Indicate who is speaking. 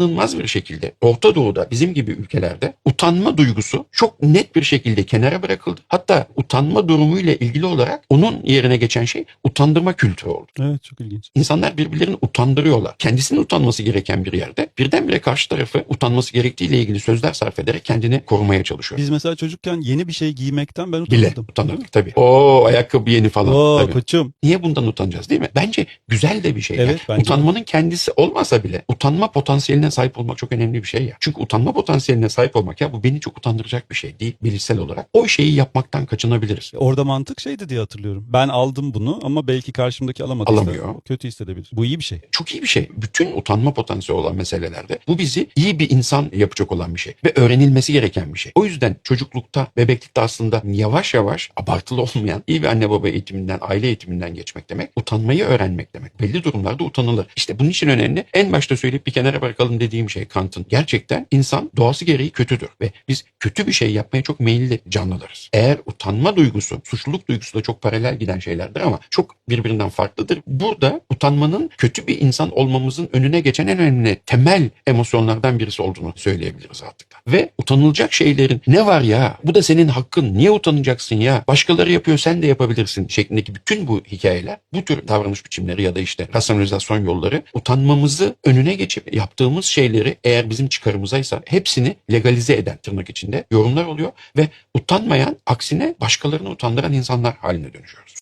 Speaker 1: inanılmaz bir şekilde Orta Doğu'da bizim gibi ülkelerde utanma duygusu çok net bir şekilde kenara bırakıldı. Hatta utanma durumuyla ilgili olarak onun yerine geçen şey utandırma kültürü oldu.
Speaker 2: Evet çok ilginç.
Speaker 1: İnsanlar birbirlerini utandırıyorlar. Kendisinin utanması gereken bir yerde birdenbire karşı tarafı utanması gerektiğiyle ilgili sözler sarf ederek kendini korumaya çalışıyor.
Speaker 2: Biz mesela çocukken yeni bir şey giymekten ben
Speaker 1: Bile
Speaker 2: utanırdım.
Speaker 1: utanırdık tabii. O ayakkabı yeni falan.
Speaker 2: Oo
Speaker 1: tabii.
Speaker 2: koçum.
Speaker 1: Niye bundan utanacağız değil mi? Bence güzel de bir şey.
Speaker 2: Evet,
Speaker 1: Yani
Speaker 2: bence de.
Speaker 1: Utanmanın kendisi olmasa bile utanma potansiyeline sahip olmak çok önemli bir şey ya. Çünkü utanma potansiyeline sahip olmak ya bu beni çok utandıracak bir şey değil bilişsel olarak. O şeyi yapmaktan kaçınabiliriz.
Speaker 2: Orada mantık şeydi diye hatırlıyorum. Ben aldım bunu ama belki karşımdaki alamadıysa
Speaker 1: Alamıyor.
Speaker 2: kötü hissedebilir. Bu iyi bir şey.
Speaker 1: Çok iyi bir şey. Bütün utanma potansiyeli olan meselelerde bu bizi iyi bir insan yapacak olan bir şey. Ve öğrenilmesi gereken bir şey. O yüzden çocuklukta, bebeklikte aslında yavaş yavaş abartılı olmayan iyi bir anne baba eğitiminden, aile eğitiminden geçmek demek. Utanmayı öğrenmek demek. Belli durumlarda utanılır. İşte bunun için önemli. En başta söyleyip bir kenara bırakalım dediğim şey Kant'ın. Gerçekten insan doğası gereği kötüdür. Ve biz kötü bir şey yapmaya çok meyilli canlılarız. Eğer utanma duygusu, suçluluk duygusu da çok paralel giden şeylerdir ama çok birbirinden farklıdır. Burada utanmanın kötü bir insan olmamızın önüne geçen en önemli temel emosyonlardan birisi olduğunu söyleyebiliriz rahatlıkla. Ve utanılacak şeylerin ne var ya bu da senin hakkın niye utanacaksın ya başkaları yapıyor sen de yapabilirsin şeklindeki bütün bu hikayeler bu tür davranış biçimleri ya da işte rasyonalizasyon yolları utanmamızı önüne geçip yaptığımız şeyleri eğer bizim çıkarımızaysa hepsini legalize eden tırnak içinde yorumlar oluyor ve utanmayan aksine başkalarını utandıran insanlar haline dönüşüyoruz.